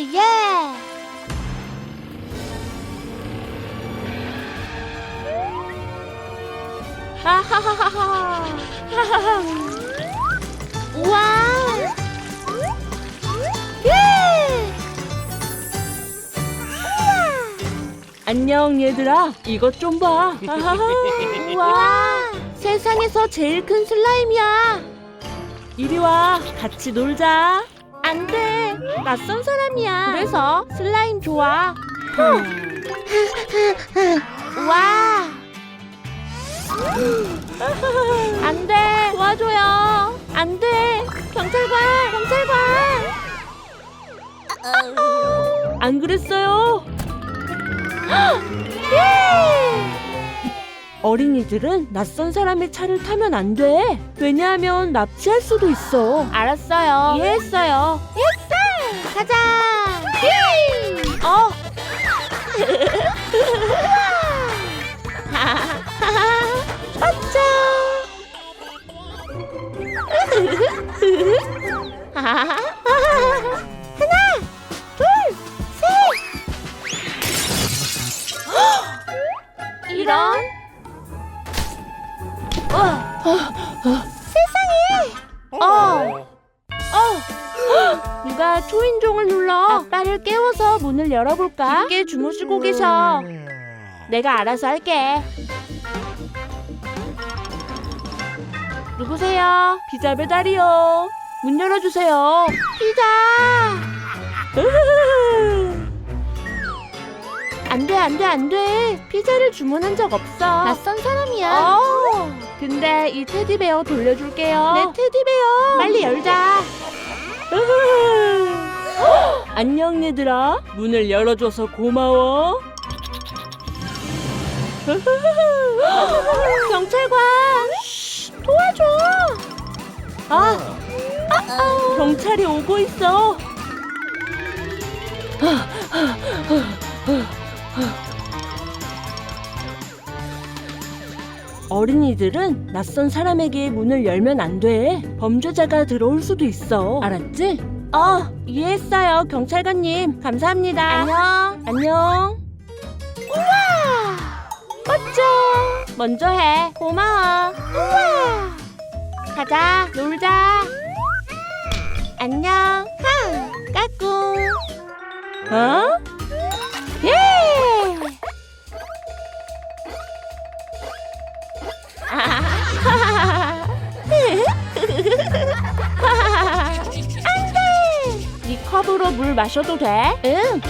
예. 하하하하하. 우와. 예. 안녕 얘들아 이것 좀 봐. 우와. 세상에서 제일 큰 슬라임이야. 이리 와 같이 놀자. 안 돼. 낯선 사람이야. 그래서 슬라임 좋아. 와. 안 돼. 도와줘요. 안 돼. 경찰관, 경찰관. 안 그랬어요? 예. 어린이들은 낯선 사람의 차를 타면 안 돼. 왜냐하면 납치할 수도 있어. 알았어요. 이해했어요. 가자. 히! 어. 문을 열어볼까? 깊게 주무시고 계셔. 내가 알아서 할게. 누구세요? 피자 배달이요. 문 열어주세요. 피자. 안 돼, 안 돼, 안 돼. 피자를 주문한 적 없어. 낯선 사람이야. 어. 근데 이 테디베어 돌려줄게요. 내 테디베어. 빨리 열자. 안녕 얘들아. 문을 열어줘서 고마워. 경찰관. 도와줘. 아, 경찰이 오고 있어. 어린이들은 낯선 사람에게 문을 열면 안 돼. 범죄자가 들어올 수도 있어. 알았지? 어, 이해했어요, 경찰관님. 감사합니다. 안녕. 안녕. 우와! 멋져. 먼저 해. 고마워. 우와! 가자, 놀자. 안녕. 하! 까꿍. 어? 네 컵으로 물 마셔도 돼? 응.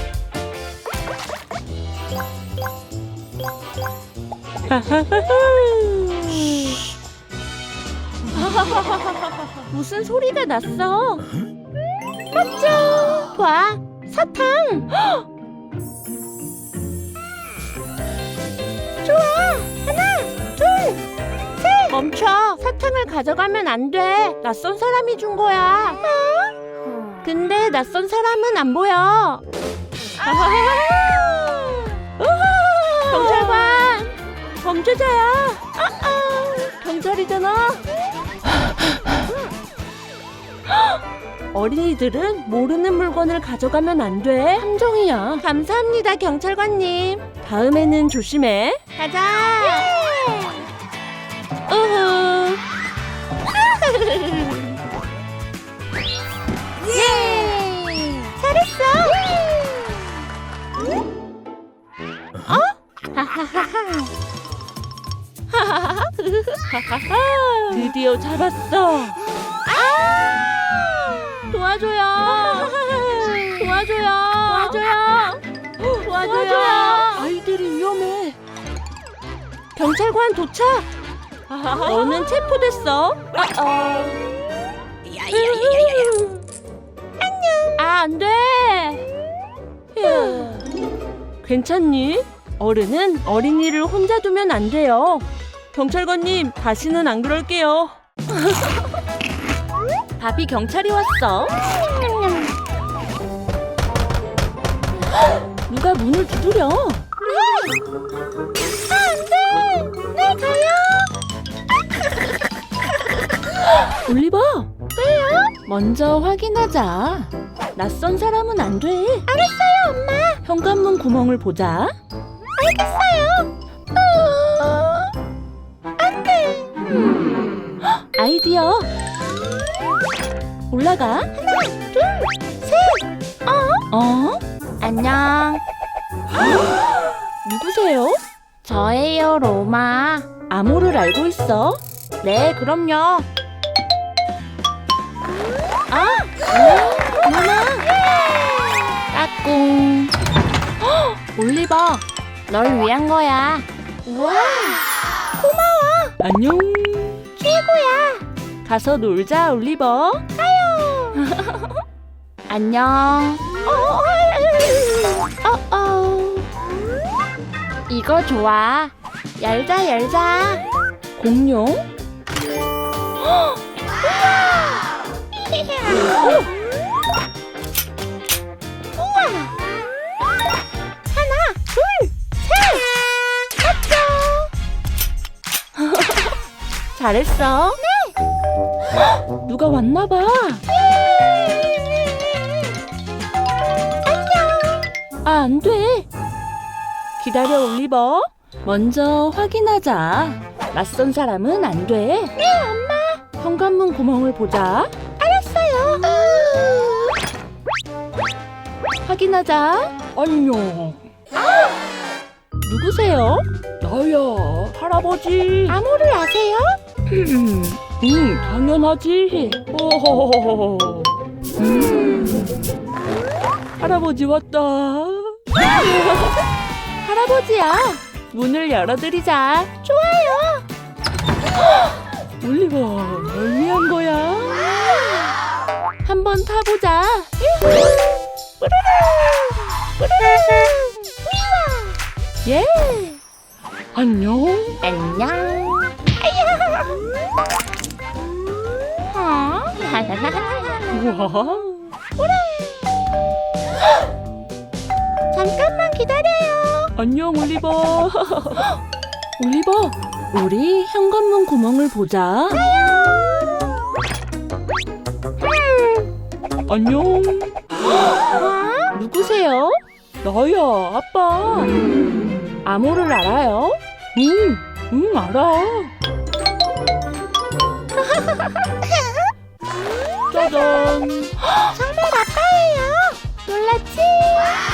무슨 소리가 났어? 맞죠? 봐, 사탕. 좋아, 하나, 둘, 셋. 멈춰. 사탕을 가져가면 안 돼. 낯선 사람이 준 거야. 어? 근데 낯선 사람은 안 보여. 경찰관, 범죄자야. 경찰이잖아. 어린이들은 모르는 물건을 가져가면 안 돼. 함정이야. 감사합니다, 경찰관님. 다음에는 조심해. 가자. 우후. 잘했어. 어? 하하하하. 드디어 잡았어. 아! 도와줘요. 도와줘요. 도와줘요. 도와줘요. 아이들이 위험해. 경찰관 도착. 너는 체포됐어. 안녕. 아, 안 돼. 괜찮니? 어른은 어린이를 혼자 두면 안 돼요. 경찰관님, 다시는 안 그럴게요. 바비 경찰이 왔어. 누가 문을 두드려? 아, 안 돼. 네, 가요. 올리버. 왜요? 먼저 확인하자. 낯선 사람은 안 돼. 알았어요, 엄마. 현관문 구멍을 보자. 알겠어요. 안 돼. 아이디어. 올라가. 하나, 둘, 셋. 어? 어? 안녕. 누구세요? 저예요, 로마. 암호를 알고 있어? 네, 그럼요. 아, 로마. 까꿍. 헉, 올리버, 널 위한 거야. 우와, 안녕. 최고야. 가서 놀자, 올리버. 안녕. 어, 어. 이거 좋아. 열자, 열자. 공룡. 우와. 잘했어. 네. 누가 왔나 봐. 아, 안 돼. 기다려, 올리버. 먼저 확인하자. 낯선 사람은 안 돼. 네, 엄마. 현관문 구멍을 보자. 알았어요. 확인하자. 안녕. 누구세요? 나야, 할아버지. 암호를 아세요? 음, 응, 당연하지. 음, 할아버지 왔다. 할아버지야, 문을 열어드리자. 좋아요. 올리버, 널 위한 거야. 한번 타보자. 예. 안녕. 안녕. 우와. 잠깐만 기다려요. 안녕 올리버 올리버 우리 현관문 구멍을 보자 안녕 어? 누구세요? 나야 아빠 암호를 알아요? 응, 응 알아 짜잔 정말 아빠예요. 놀랐지?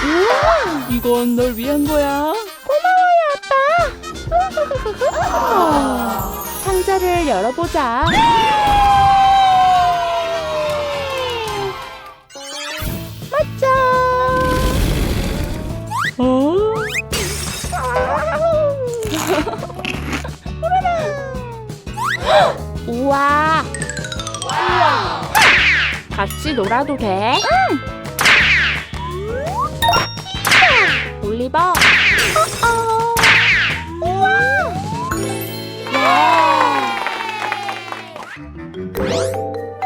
우와 이건 널 위한 거야 고마워요, 아빠. 상자를 열어보자 맞죠? 어? 우와. 같이 놀아도 돼? 응. 올리버. 어어. 우와.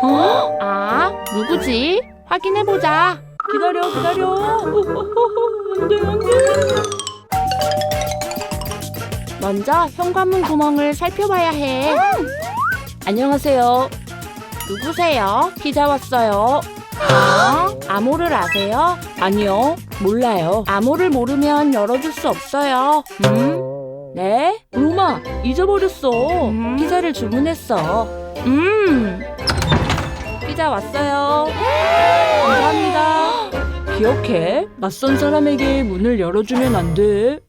어? 아, 누구지? 확인해 보자. 기다려 기다려 안 돼 안 돼 먼저 현관문 구멍을 살펴봐야 해. 안녕하세요 누구세요? 피자 왔어요 어? 암호를 아세요? 아니요 몰라요 암호를 모르면 열어줄 수 없어요. 음? 네? 로마 잊어버렸어 음. 피자를 주문했어 음 피자 왔어요 감사합니다 기억해 낯선 사람에게 문을 열어주면 안 돼